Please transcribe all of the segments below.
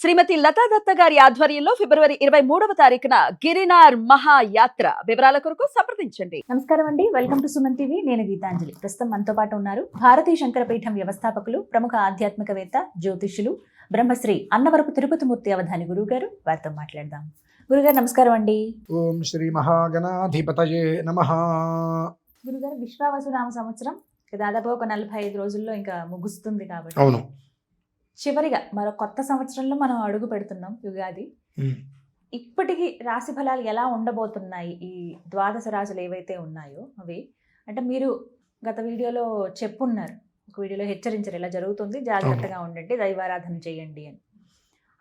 శ్రీమతి లతా దత్త గారి ఆధ్వర్యంలో ఫిబ్రవరి ఇరవై మూడవ తారీఖున గిరినార్ మహాయాత్ర వివరాల కొరకు సంప్రదించండి. నమస్కారం అండి. Welcome to Suman TV. నేను గీతాంజలి. ప్రస్తుతం మనతో పాటు ఉన్నారు భారతీయ శంకరపీఠం వ్యవస్థాపకులు ప్రముఖ ఆధ్యాత్మికవేత్త జ్యోతిష్యులు బ్రహ్మశ్రీ అన్నవరపు తిరుపతిమూర్తి అవధాని గురువు గారు వారితో మాట్లాడదాం. గురుగారు నమస్కారం అండి. ఓం శ్రీ మహాగణాధిపతయే నమ. గురుగారు విశ్వావసు నామ సంవత్సరం దాదాపు ఒక నలభై ఐదు రోజుల్లో ఇంకా ముగుస్తుంది కాబట్టి అవును. చివరిగా మరో కొత్త సంవత్సరంలో మనం అడుగు పెడుతున్నాం యుగాది. ఇప్పటికి రాశి ఫలాలు ఎలా ఉండబోతున్నాయి? ఈ ద్వాదశ రాశులు ఏవైతే ఉన్నాయో అవి. అంటే మీరు గత వీడియోలో చెప్పున్నారు. ఒక వీడియోలో హెచ్చరించారు ఇలా జరుగుతుంది జాగ్రత్తగా ఉండండి దైవారాధన చేయండి అని.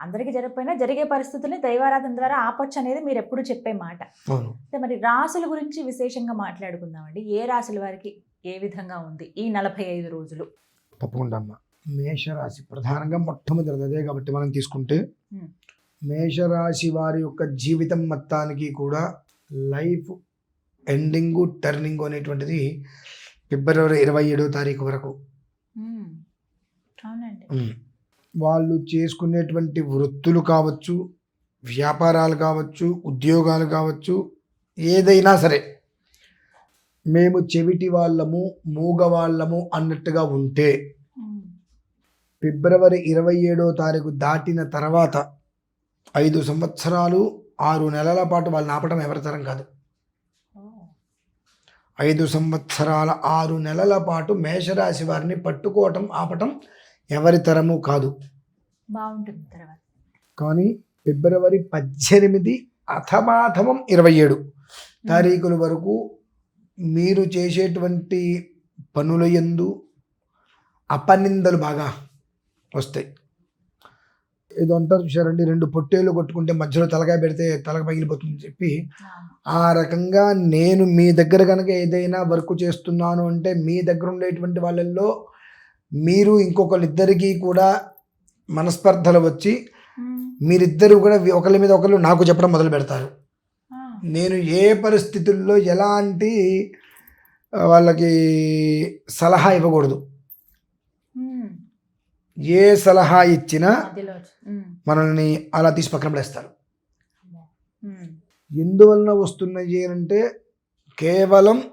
అందరికీ జరగకపోయినా జరిగే పరిస్థితుల్ని దైవారాధన ద్వారా ఆపొచ్చు అనేది మీరు ఎప్పుడు చెప్పే మాట. అయితే మరి రాసుల గురించి విశేషంగా మాట్లాడుకుందామండి. ఏ రాశుల వారికి ఏ విధంగా ఉంది ఈ నలభై ఐదు రోజులు? తప్పకుండా అమ్మ. మేషరాశి ప్రధానంగా మొట్టమొదటిది అదే కాబట్టి మనం తీసుకుంటే ఉమ్. మేషరాశి వారి యొక్క జీవితం మొత్తానికి కూడా లైఫ్ ఎండింగ్ టర్నింగ్ అనేటువంటిది ఫిబ్రవరి ఇరవై ఏడో తారీఖు వరకు. అవునండి ఉమ్. వాళ్ళు చేసుకునేటువంటి వృత్తులు కావచ్చు వ్యాపారాలు కావచ్చు ఉద్యోగాలు కావచ్చు ఏదైనా సరే మేము చెవిటి వాళ్ళము మూగవాళ్ళము అన్నట్టుగా ఉంటే. ఫిబ్రవరి ఇరవై ఏడో తారీఖు దాటిన తర్వాత ఐదు సంవత్సరాలు ఆరు నెలల పాటు వాళ్ళని ఆపటం ఎవరి తరం కాదు. ఐదు సంవత్సరాల ఆరు నెలల పాటు మేషరాశి వారిని పట్టుకోవటం ఆపటం ఎవరి తరము కాదు బాగుంటుంది తర్వాత కానీ ఫిబ్రవరి పద్దెనిమిది అథమాథమం ఇరవై ఏడు తారీఖుల వరకు మీరు చేసేటువంటి పనుల యందు అపనిందలు బాగా వస్తాయి ఏదో అంటారు చూసారండి రెండు పొట్టేలు కొట్టుకుంటే మధ్యలో తలకాయ పెడితే తలక పగిలిపోతుందని చెప్పి. ఆ రకంగా నేను మీ దగ్గర కనుక ఏదైనా వర్క్ చేస్తున్నాను అంటే మీ దగ్గర ఉండేటువంటి వాళ్ళల్లో మీరు ఇంకొకరిద్దరికీ కూడా మనస్పర్ధలు వచ్చి. మీరిద్దరు కూడా ఒకరి మీద ఒకరు నాకు చెప్పడం మొదలు పెడతారు. నేను ఏ పరిస్థితుల్లో ఎలాంటి వాళ్ళకి సలహా ఇవ్వకూడదు. ఏ సలహా ఇచ్చినా. మనల్ని అలా తీసి పక్కన పడేస్తారు. ఎందువలన వస్తున్నాయి అంటే కేవలం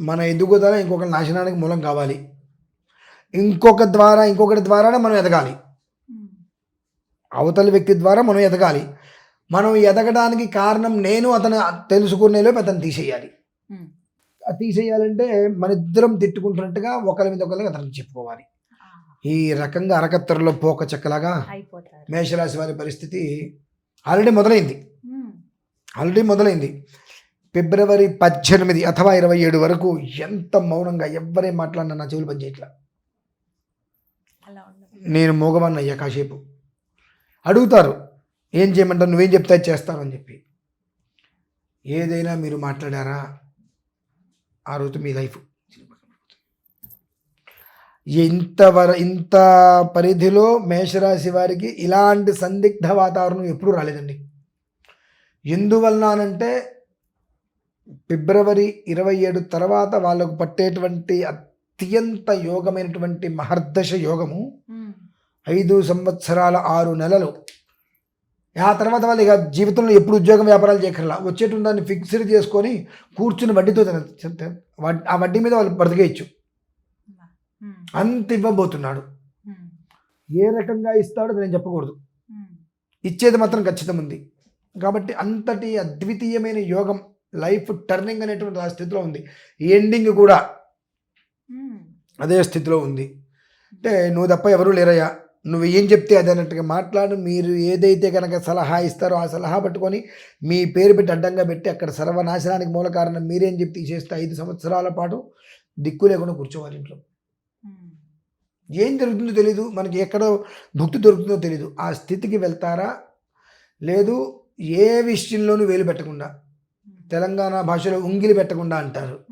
మన ఎదుగుదల ఇంకొక నాశనానికి మూలం కావాలి ఇంకొక ద్వారా ఇంకొకటి ద్వారానే మనం ఎదగాలి. అవతలి వ్యక్తి ద్వారా మనం ఎదగాలి మనం ఎదగడానికి కారణం నేను అతను తెలుసుకునేలోపు అతను తీసేయాలి తీసేయాలంటే మన ఇద్దరం తిట్టుకుంటున్నట్టుగా ఒకరి మీద ఒకరికి అతనికి చెప్పుకోవాలి. ఈ రకంగా అరకత్తరలో పోక చెక్కలాగా మేషరాశి వారి పరిస్థితి ఆల్రెడీ మొదలైంది. ఆల్రెడీ మొదలైంది. ఫిబ్రవరి పద్దెనిమిది అథవా ఇరవై ఏడు వరకు ఎంత మౌనంగా ఎవ్వరేం మాట్లాడినా నా చెవులు పనిచేయట్లా. నేను మోగమన్న అయ్యా కాసేపు. అడుగుతారు ఏం చేయమంటారు? నువ్వేం చెప్తే అది చేస్తాను అని చెప్పి. ఏదైనా మీరు మాట్లాడారా? ఆ రోజు మీ లైఫ్. ఇంతవర ఇంత పరిధిలో మేషరాశి వారికి ఇలాంటి సందిగ్ధ వాతావరణం ఎప్పుడూ రాలేదండి ఎందువలనంటే ఫిబ్రవరి ఇరవై ఏడు తర్వాత వాళ్ళకు పట్టేటువంటి అత్యంత యోగమైనటువంటి మహర్దశ యోగము. ఐదు సంవత్సరాల ఆరు నెలలు ఆ తర్వాత వాళ్ళు ఇక జీవితంలో ఎప్పుడు ఉద్యోగం వ్యాపారాలు చేయకర్లా వచ్చేటువంటి దాన్ని ఫిక్స్డ్ చేసుకొని కూర్చుని వడ్డీతో ఆ వడ్డీ మీద వాళ్ళు బ్రతికేయచ్చు. అంత ఇవ్వబోతున్నాడు. ఉమ్. ఏ రకంగా ఇస్తాడో నేను చెప్పకూడదు. ఉమ్. ఇచ్చేది మాత్రం ఖచ్చితం ఉంది. కాబట్టి అంతటి అద్వితీయమైన యోగం లైఫ్ టర్నింగ్ అనేటువంటి ఆ స్థితిలో ఉంది. ఎండింగ్ కూడా. అదే స్థితిలో ఉంది. అంటే నువ్వు తప్ప ఎవరూ లేరయ్యా. నువ్వు ఏం చెప్తే అది అన్నట్టుగా మాట్లాడు. మీరు ఏదైతే కనుక సలహా ఇస్తారో ఆ సలహా పట్టుకొని మీ పేరు పెట్టి అడ్డంగా పెట్టి అక్కడ సర్వనాశనానికి మూల కారణం మీరేం చెప్పి చేస్తే ఐదు సంవత్సరాల పాటు దిక్కు లేకుండా కూర్చోవాలి ఇంట్లో. ఏం జరుగుతుందో తెలీదు. మనకి ఎక్కడ భక్తి దొరుకుతుందో తెలీదు. ఆ స్థితికి వెళ్తారా? లేదు ఏ విషయంలోనూ వేలు పెట్టకుండా తెలంగాణ భాషలో ఉంగిలి పెట్టకుండా అంటారు.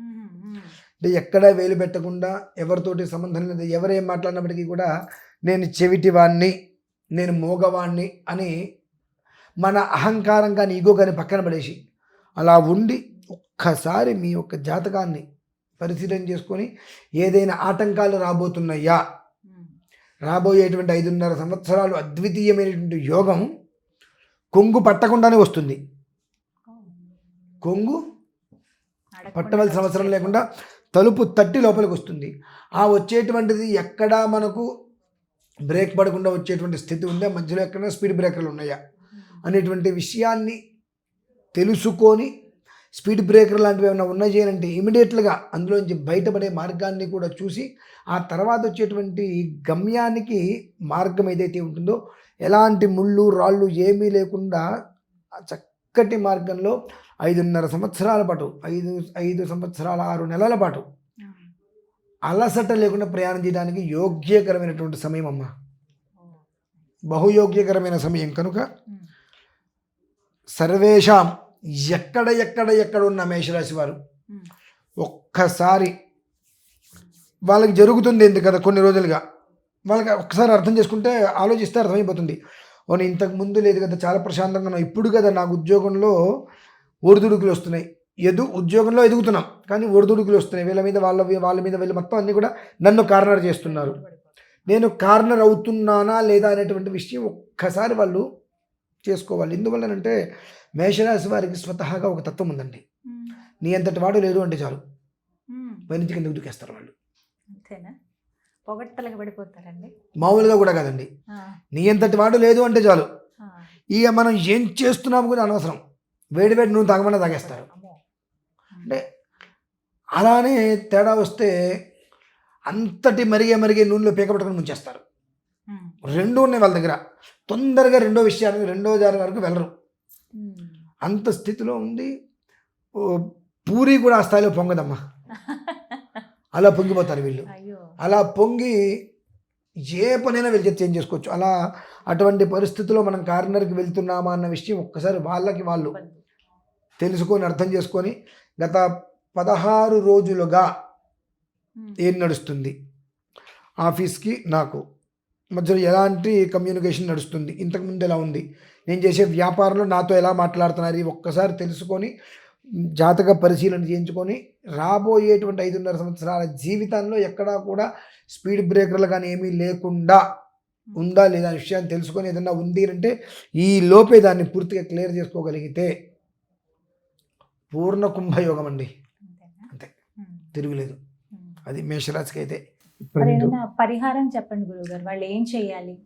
అంటే ఎక్కడ వేలు పెట్టకుండా ఎవరితోటి సంబంధం లేదు ఎవరేం మాట్లాడినప్పటికీ కూడా నేను చెవిటివాణ్ణి నేను మోగవాణ్ణి అని మన అహంకారం కానీ ఈగో కానీ పక్కన పడేసి అలా ఉండి ఒక్కసారి మీ యొక్క జాతకాన్ని పరిశీలన చేసుకొని ఏదైనా ఆటంకాలు రాబోతున్నాయా? రాబోయేటువంటి ఐదున్నర సంవత్సరాలు అద్వితీయమైనటువంటి యోగం కొంగు పట్టకుండానే వస్తుంది. కొంగు పట్టవలసిన అవసరం లేకుండా తలుపు తట్టి లోపలికి వస్తుంది. ఆ వచ్చేటువంటిది ఎక్కడా మనకు బ్రేక్ పడకుండా వచ్చేటువంటి స్థితి ఉందా? మధ్యలో ఎక్కడైనా స్పీడ్ బ్రేకర్లు ఉన్నాయా? అనేటువంటి విషయాన్ని తెలుసుకొని స్పీడ్ బ్రేకర్ లాంటివి ఏమైనా ఉన్నాయి చేయాలంటే ఇమీడియట్గా అందులోంచి బయటపడే మార్గాన్ని కూడా చూసి ఆ తర్వాత వచ్చేటువంటి గమ్యానికి మార్గం ఏదైతే ఉంటుందో ఎలాంటి ముళ్ళు రాళ్ళు ఏమీ లేకుండా ఆ చక్కటి మార్గంలో ఐదున్నర సంవత్సరాల పాటు ఐదు ఐదు సంవత్సరాల ఆరు నెలల పాటు అలసట లేకుండా ప్రయాణం చేయడానికి యోగ్యకరమైనటువంటి సమయం అమ్మ బహుయోగ్యకరమైన సమయం. కనుక సర్వేషాం ఎక్కడ ఎక్కడ ఎక్కడ ఉన్న మేషరాశి వారు ఒక్కసారి వాళ్ళకి జరుగుతుంది ఎందుకు కదా కొన్ని రోజులుగా వాళ్ళకి ఒక్కసారి అర్థం చేసుకుంటే ఆలోచిస్తే అర్థమైపోతుంది. నేను ఇంతకు ముందు లేదు కదా చాలా ప్రశాంతంగా ఉన్నాం ఇప్పుడు కదా నాకు ఉద్యోగంలో ఒడిదుడుకులు వస్తున్నాయి. ఎదు ఉద్యోగంలో ఎదుగుతున్నాం కానీ ఒడిదుడుకులు వస్తున్నాయి. వీళ్ళ మీద వాళ్ళ వాళ్ళ మీద వీళ్ళు మొత్తం అన్నీ కూడా నన్ను కార్నర్ చేస్తున్నారు. నేను కార్నర్ అవుతున్నానా లేదా అనేటువంటి విషయం ఒక్కసారి వాళ్ళు చేసుకోవాలి. ఎందువల్లనంటే మేషరాశి వారికి స్వతహాగా ఒక తత్వం ఉందండి. నీ అంతటి వాడు లేదు అంటే చాలు. పైనుంచి కిందకు దూకేస్తారు వాళ్ళు. అంతేనా? పొగట్టలకు పడిపోతారండి. మామూలుగా కూడా కాదండి. నీ అంతటి వాడు లేదు అంటే చాలు. ఇక మనం ఏం చేస్తున్నాము కూడా అనవసరం. వేడి వేడి నూనె తాగమన్నా తాగేస్తారు. అంటే అలానే తేడా వస్తే అంతటి మరిగే మరిగే నూనెలో పీక పట్టుకొని ముంచేస్తారు. రెండు ఉన్నాయి వాళ్ళ దగ్గర. తొందరగా రెండో విషయానికి రెండో జారి వరకు వెళ్ళరు. అంత స్థితిలో ఉంది పూరి కూడా ఆ స్థాయిలో పొంగదమ్మా. అలా పొంగిపోతారు వీళ్ళు. అలా పొంగి ఏ పనైనా వీళ్ళు చేతి చేంజ్ చేసుకోవచ్చు? అలా అటువంటి పరిస్థితిలో మనం కార్నర్కి వెళ్తున్నామా అన్న విషయం ఒక్కసారి వాళ్ళకి వాళ్ళు తెలుసుకొని అర్థం చేసుకొని గత పదహారు రోజులుగా ఉమ్. ఏం నడుస్తుంది? ఆఫీస్కి నాకు మధ్యలో ఎలాంటి కమ్యూనికేషన్ నడుస్తుంది? ఇంతకుముందు ఎలా ఉంది? నేను చేసే వ్యాపారంలో నాతో ఎలా మాట్లాడుతున్నారు? ఇది ఒక్కసారి తెలుసుకొని జాతక పరిశీలన చేయించుకొని రాబోయేటువంటి ఐదున్నర సంవత్సరాల జీవితంలో ఎక్కడా కూడా స్పీడ్ బ్రేకర్లు కానీ ఏమీ లేకుండా ఉందా లేదా విషయాన్ని తెలుసుకొని ఏదన్నా ఉంది అంటే ఈ లోపే దాన్ని పూర్తిగా క్లియర్ చేసుకోగలిగితే పూర్ణ కుంభయోగం అండి? అంతే. తిరుగులేదు. అది మేషరాశికి అయితే పరిహారం చెప్పండి గురువు గారు వాళ్ళు ఏం చేయాలి?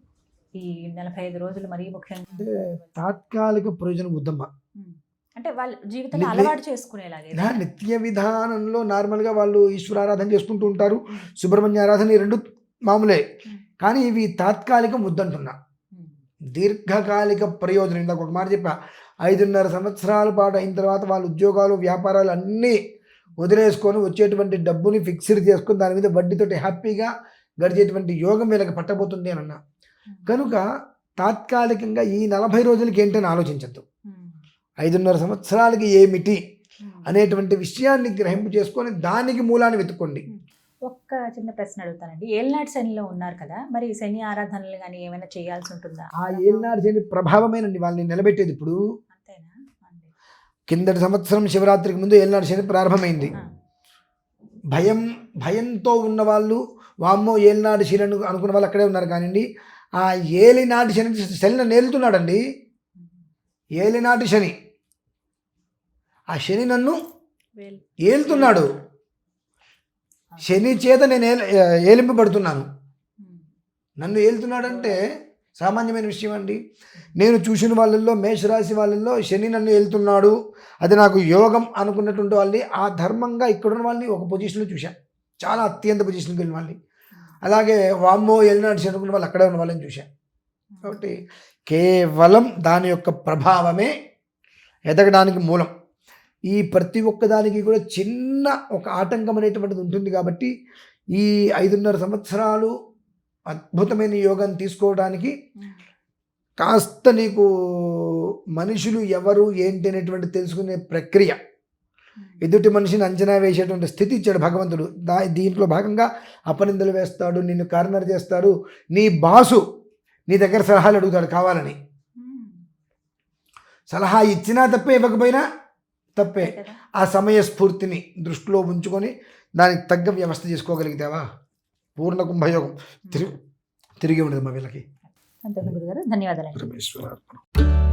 ఈ నలభై ఐదు రోజులు మరీ ముఖ్యంగా అంటే తాత్కాలిక ప్రయోజనం వద్దమ్మ. ఉమ్. అంటే వాళ్ళ జీవితంలో అలవాటు చేసుకునేలాగా నిత్య విధానంలో నార్మల్గా వాళ్ళు ఈశ్వరారాధన చేసుకుంటూ ఉంటారు. సుబ్రహ్మణ్య ఆరాధన ఈ రెండు మామూలే. కానీ ఇవి తాత్కాలికం వద్దంటున్నా. దీర్ఘకాలిక ప్రయోజనం. ఇందాక ఒక మాట చెప్పా. ఐదున్నర సంవత్సరాల పాటు అయిన తర్వాత వాళ్ళ ఉద్యోగాలు వ్యాపారాలు అన్నీ వదిలేసుకొని వచ్చేటువంటి డబ్బుని ఫిక్స్డ్ చేసుకొని దాని మీద వడ్డీతోటి హ్యాపీగా గడిచేటువంటి యోగం వీళ్ళకి పట్టబోతుంది అని అన్నా. కనుక తాత్కాలికంగా ఈ నలభై రోజులకి ఏంటని ఆలోచించద్దు. ఐదున్నర సంవత్సరాలకి ఏమిటి అనేటువంటి విషయాన్ని గ్రహింపు చేసుకొని దానికి మూలాన్ని వెతుక్కోండి. ఒక్క చిన్న ప్రశ్న అడుగుతానండి. ఏళ్ళనాటి శనిలో ఉన్నారు కదా మరి శని ఆరాధనలు కానీ ఏమైనా చేయాల్సి ఉంటుందా? ఆ ఏళ్ళనాడు శని ప్రభావమేనండి వాళ్ళని నిలబెట్టేది ఇప్పుడు. కిందటి సంవత్సరం శివరాత్రికి ముందు ఏళ్ళనాడు శని ప్రారంభమైంది. భయం భయంతో ఉన్నవాళ్ళు వామ్మో ఏలినాటి శని అను అనుకున్న వాళ్ళు అక్కడే ఉన్నారు కానివ్వండి ఆ ఏలినాటి శని శనిని నేలుతున్నాడండి. ఏలినాటి శని. ఆ శని నన్ను ఏలుతున్నాడు. శని చేత నేను ఏల ఏలింపబడుతున్నాను. నన్ను ఏలుతున్నాడంటే సామాన్యమైన విషయం అండి నేను చూసిన వాళ్ళల్లో మేషరాశి వాళ్ళల్లో శని నన్ను వెళ్తున్నాడు అది నాకు యోగం అనుకున్నటువంటి వాళ్ళని ఆ ధర్మంగా ఇక్కడున్న వాళ్ళని ఒక పొజిషన్లో చూశాను చాలా అత్యంత పొజిషన్కి వెళ్ళిన వాళ్ళని. అలాగే వామ్మో ఏలినాడు శని అనుకున్న వాళ్ళు అక్కడే ఉన్న వాళ్ళని చూశాను కాబట్టి కేవలం దాని యొక్క ప్రభావమే ఎదగడానికి మూలం. ఈ ప్రతి ఒక్కదానికి కూడా చిన్న ఒక ఆటంకం అనేటువంటిది ఉంటుంది కాబట్టి ఈ ఐదున్నర సంవత్సరాలు అద్భుతమైన యోగం తీసుకోవడానికి. కాస్త నీకు మనుషులు ఎవరు ఏంటి అనేటువంటి తెలుసుకునే ప్రక్రియ ఎదుటి మనిషిని అంచనా వేసేటువంటి స్థితి ఇచ్చాడు భగవంతుడు దా దీంట్లో భాగంగా అపనిందలు వేస్తాడు నిన్ను కార్నర్ చేస్తాడు నీ బాసు నీ దగ్గర సలహాలు అడుగుతాడు కావాలని. సలహా ఇచ్చినా తప్పే ఇవ్వకపోయినా తప్పే? ఆ సమయ స్ఫూర్తిని దృష్టిలో ఉంచుకొని దానికి తగ్గ వ్యవస్థ చేసుకోగలిగితేవా పూర్ణ కుంభయోగం. తిరుగు తిరిగి ఉండదు మా వీళ్ళకి. గురుగారు? ధన్యవాదాలు